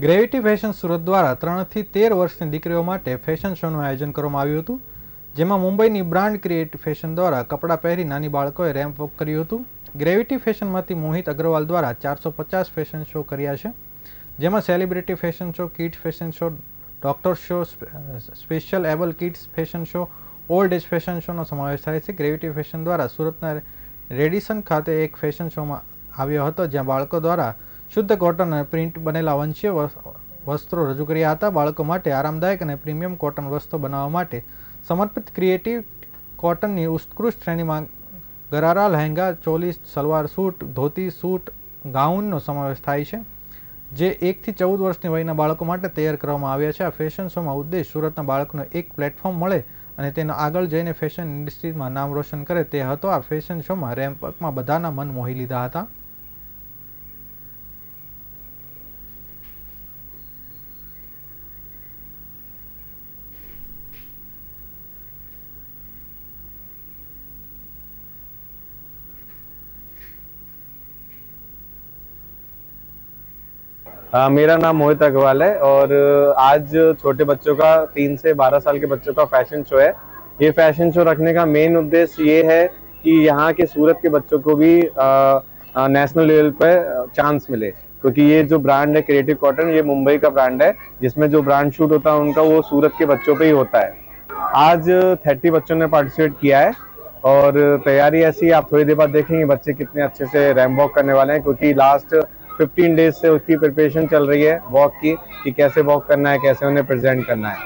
Gravity fashion Surat દ્વારા ત્રણથી તેર વર્ષની દીકરીઓ માટે ફેશન શોનું આયોજન કરવામાં આવ્યું હતું, જેમાં મુંબઈની બ્રાન્ડ ક્રિએટ ફેશન દ્વારા કપડાં પહેરી નાની બાળકોએ રેમ્પ વોક કર્યું હતું. ગ્રેવિટી ફેશનમાંથી મોહિત અગ્રવાલ દ્વારા ચારસો પચાસ ફેશન શો કર્યા છે, જેમાં celebrity fashion show kids fashion show, doctor show special able kids fashion show, old age fashion શોનો સમાવેશ થાય છે. ગ્રેવિટી ફેશન દ્વારા સુરતના રેડિસન ખાતે એક ફેશન શોમાં આવ્યો હતો, જ્યાં બાળકો દ્વારા શુદ્ધ કોટન પ્રિન્ટ બનેલા વંશીય વસ્ત્રો રજૂ કર્યા હતા. બાળકો માટે આરામદાયક અને પ્રીમિયમ કોટન વસ્ત્રો બનાવવા માટે સમર્પિત ક્રિએટિવ કોટનની ઉત્કૃષ્ટ શ્રેણીમાં ગરારા, લહેંગા ચોલી સલવાર સૂટ, ધોતી સૂટ, ગાઉનનો સમાવેશ થાય છે, જે એકથી ચૌદ વર્ષની વયના બાળકો માટે તૈયાર કરવામાં આવ્યા છે. આ ફેશન શોમાં ઉદ્દેશ સુરતના બાળકોને એક પ્લેટફોર્મ મળે અને તેનો આગળ જઈને ફેશન ઇન્ડસ્ટ્રીમાં નામ રોશન કરે તે હતો. આ ફેશન શોમાં રેમ્પમાં બધાના મન મોહી લીધા હતા. हाँ मेरा नाम मोहित अग्रवाल है और आज छोटे बच्चों का, तीन से बारह साल के बच्चों का फ़ैशन शो है। ये फ़ैशन शो रखने का मेन उद्देश्य ये है कि यहाँ के सूरत के बच्चों को भी नेशनल लेवल पर चांस मिले। क्योंकि ये जो ब्रांड है क्रिएटिव कॉटन ये मुंबई का ब्रांड है, जिसमें जो ब्रांड शूट होता है उनका वो सूरत के बच्चों पे ही होता है। आज थर्टी बच्चों ने पार्टिसिपेट किया है और तैयारी ऐसी आप थोड़ी देर बाद देखेंगे बच्चे कितने अच्छे से रैम वॉक करने वाले हैं, क्योंकि लास्ट 15 डेज़ से उसकी प्रिपरेशन चल रही है वॉक की कि कैसे वॉक करना है, कैसे उन्हें प्रेजेंट करना है।